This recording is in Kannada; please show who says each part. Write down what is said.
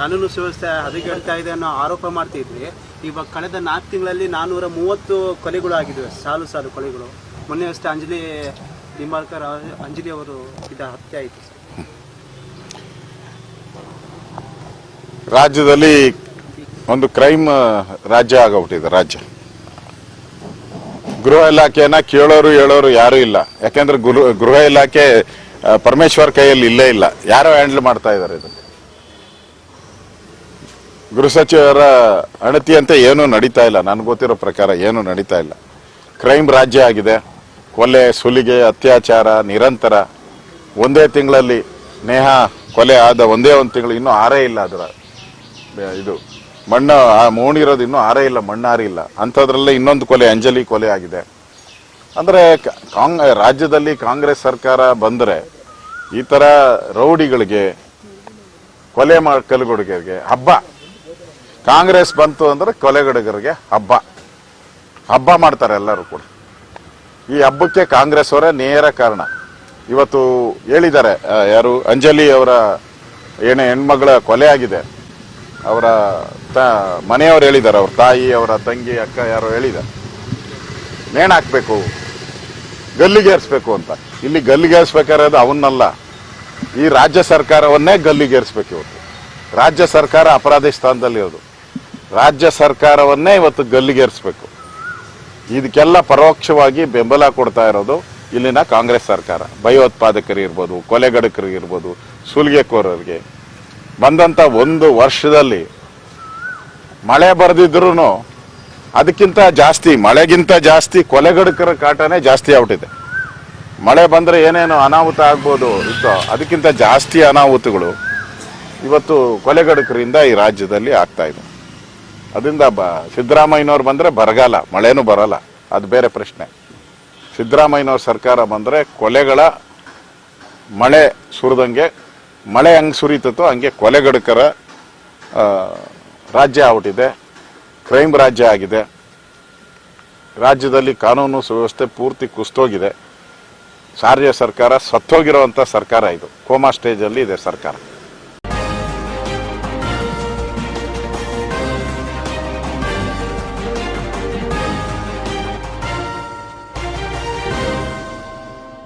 Speaker 1: ಕಾನೂನು ಸುವ್ಯವಸ್ಥೆ ಹದಗೆಡ್ತಾ ಇದೆ ಅನ್ನೋ ಆರೋಪ ಮಾಡ್ತಿದ್ವಿ. ಇವಾಗ ಕಳೆದ ನಾಲ್ಕು ತಿಂಗಳಲ್ಲಿ ನಾನ್ನೂರ ಮೂವತ್ತು ಕೊಲೆಗಳು ಆಗಿದ್ದಾವೆ ಸಾಲು ಸಾಲು ಕೊಲೆಗಳು. ಮೊನ್ನೆ ಅಷ್ಟೇ ಅಂಜಲಿ ನಿಂಬಾಳ್ಕರ್ ಅಂಜಲಿ ಅವರು ಇದ ಹತ್ಯೆ ಆಯಿತು
Speaker 2: ರಾಜ್ಯದಲ್ಲಿ ಒಂದು ಕ್ರೈಮ್ ರಾಜ್ಯ ಆಗೋಗ್ಬಿಟ್ಟಿದೆ ರಾಜ್ಯ. ಗೃಹ ಇಲಾಖೆಯನ್ನ ಕೇಳೋರು ಹೇಳೋರು ಯಾರು ಇಲ್ಲ. ಯಾಕೆಂದ್ರೆ ಗೃಹ ಇಲಾಖೆ ಪರಮೇಶ್ವರ್ ಕೈಯಲ್ಲಿ ಇಲ್ಲೇ ಇಲ್ಲ. ಯಾರೋ ಹ್ಯಾಂಡಲ್ ಮಾಡ್ತಾ ಇದ್ದಾರೆ ಇದನ್ನ. ಗೃಹ ಸಚಿವರ ಅಣತಿಯಂತೆ ಏನೂ ನಡೀತಾ ಇಲ್ಲ. ನನಗೆ ಗೊತ್ತಿರೋ ಪ್ರಕಾರ ಏನೂ ನಡೀತಾ ಇಲ್ಲ. ಕ್ರೈಮ್ ರಾಜ್ಯ ಆಗಿದೆ. ಕೊಲೆ, ಸುಲಿಗೆ, ಅತ್ಯಾಚಾರ, ನಿರಂತರ. ಒಂದೇ ತಿಂಗಳಲ್ಲಿ ನೇಹ ಕೊಲೆ ಆದ ಒಂದೇ ಒಂದು ತಿಂಗಳು ಇನ್ನೂ ಆರೇ ಇಲ್ಲ ಅದರ ಇದು. ಮಣ್ಣು, ಆ ಮೋಣಿರೋದು ಇನ್ನೂ ಆರೇ ಇಲ್ಲ ಮಣ್ಣಾರಿಲ್ಲ ಅಂಥದ್ರಲ್ಲೇ ಇನ್ನೊಂದು ಕೊಲೆ, ಅಂಜಲಿ ಕೊಲೆ ಆಗಿದೆ. ಅಂದರೆ ಕಾಂಗ್, ರಾಜ್ಯದಲ್ಲಿ ಕಾಂಗ್ರೆಸ್ ಸರ್ಕಾರ ಬಂದರೆ ಈ ಥರ ರೌಡಿಗಳಿಗೆ, ಕೊಲೆ ಕಲುಗುಡುಗರಿಗೆ ಹಬ್ಬ. ಕಾಂಗ್ರೆಸ್ ಬಂತು ಅಂದ್ರೆ ಕೊಲೆಗಡುಗರಿಗೆ ಹಬ್ಬ. ಹಬ್ಬ ಮಾಡ್ತಾರೆ ಎಲ್ಲರೂ ಕೂಡ. ಈ ಹಬ್ಬಕ್ಕೆ ಕಾಂಗ್ರೆಸ್ ಅವರೇ ನೇರ ಕಾರಣ. ಇವತ್ತು ಹೇಳಿದ್ದಾರೆ ಯಾರು, ಅಂಜಲಿ ಅವರ ಏನೇ ಹೆಣ್ಮಗಳ ಕೊಲೆ ಆಗಿದೆ. ಅವರ ತ, ಮನೆಯವರು ಹೇಳಿದ್ದಾರೆ, ಅವ್ರ ತಾಯಿ, ಅವರ ತಂಗಿ, ಅಕ್ಕ, ಯಾರೋ ಹೇಳಿದ್ದಾರೆ. ನೇಣು ಹಾಕ್ಬೇಕು ಗಲ್ಲಿಗೇರಿಸ್ಬೇಕು ಅಂತ. ಇಲ್ಲಿ ಗಲ್ಲಿಗೇರಿಸ್ಬೇಕಾಗಿರೋದು ಅವನ್ನಲ್ಲ ಈ ರಾಜ್ಯ ಸರ್ಕಾರವನ್ನೇ ಗಲ್ಲಿಗೇರಿಸ್ಬೇಕು ಇವತ್ತು. ರಾಜ್ಯ ಸರ್ಕಾರ ಅಪರಾಧಿ ಸ್ಥಾನದಲ್ಲಿರೋದು ರಾಜ್ಯ ಸರ್ಕಾರವನ್ನೇ ಇವತ್ತು ಗಲ್ಲಿಗೇರಿಸಬೇಕು. ಇದಕ್ಕೆಲ್ಲ ಪರೋಕ್ಷವಾಗಿ ಬೆಂಬಲ ಕೊಡ್ತಾ ಇರೋದು ಇಲ್ಲಿನ ಕಾಂಗ್ರೆಸ್ ಸರ್ಕಾರ. ಭಯೋತ್ಪಾದಕರು ಇರ್ಬೋದು, ಕೊಲೆಗಡಕರು ಇರ್ಬೋದು, ಸುಲಿಗೆಕೋರರಿಗೆ. ಬಂದಂಥ ಒಂದು ವರ್ಷದಲ್ಲಿ ಮಳೆ ಬರೆದಿದ್ರೂ ಅದಕ್ಕಿಂತ ಜಾಸ್ತಿ, ಮಳೆಗಿಂತ ಜಾಸ್ತಿ ಕೊಲೆಗಡಕರ ಕಾಟನೇ ಜಾಸ್ತಿ ಆಗ್ಬಿಟ್ಟಿದೆ. ಮಳೆ ಬಂದರೆ ಏನೇನು ಅನಾಹುತ ಆಗ್ಬೋದು ಇತ್ತು, ಅದಕ್ಕಿಂತ ಜಾಸ್ತಿ ಅನಾಹುತಗಳು ಇವತ್ತು ಕೊಲೆಗಡಕರಿಂದ ಈ ರಾಜ್ಯದಲ್ಲಿ ಆಗ್ತಾ ಇದೆ. ಅದರಿಂದ ಬ, ಸಿದ್ದರಾಮಯ್ಯನವ್ರು ಬಂದರೆ ಬರಗಾಲ, ಮಳೆನೂ ಬರಲ್ಲ. ಅದು ಬೇರೆ ಪ್ರಶ್ನೆ. ಸಿದ್ದರಾಮಯ್ಯನವ್ರ ಸರ್ಕಾರ ಬಂದರೆ ಕೊಲೆಗಳ ಮಳೆ ಸುರಿದಂಗೆ, ಮಳೆ ಹಂಗೆ ಸುರಿತತೋ ಹಂಗೆ ಕೊಲೆಗಡಕರ ರಾಜ್ಯ ಆಗ್ಬಿಟ್ಟಿದೆ, ಕ್ರೈಮ್ ರಾಜ್ಯ ಆಗಿದೆ. ರಾಜ್ಯದಲ್ಲಿ ಕಾನೂನು ಸುವ್ಯವಸ್ಥೆ ಪೂರ್ತಿ ಕುಸ್ತೋಗಿದೆ ಸಾರಿಗೆ ಸರ್ಕಾರ ಸತ್ತೋಗಿರುವಂಥ ಸರ್ಕಾರ ಇದು. ಕೋಮಾ ಸ್ಟೇಜಲ್ಲಿ ಇದೆ ಸರ್ಕಾರ.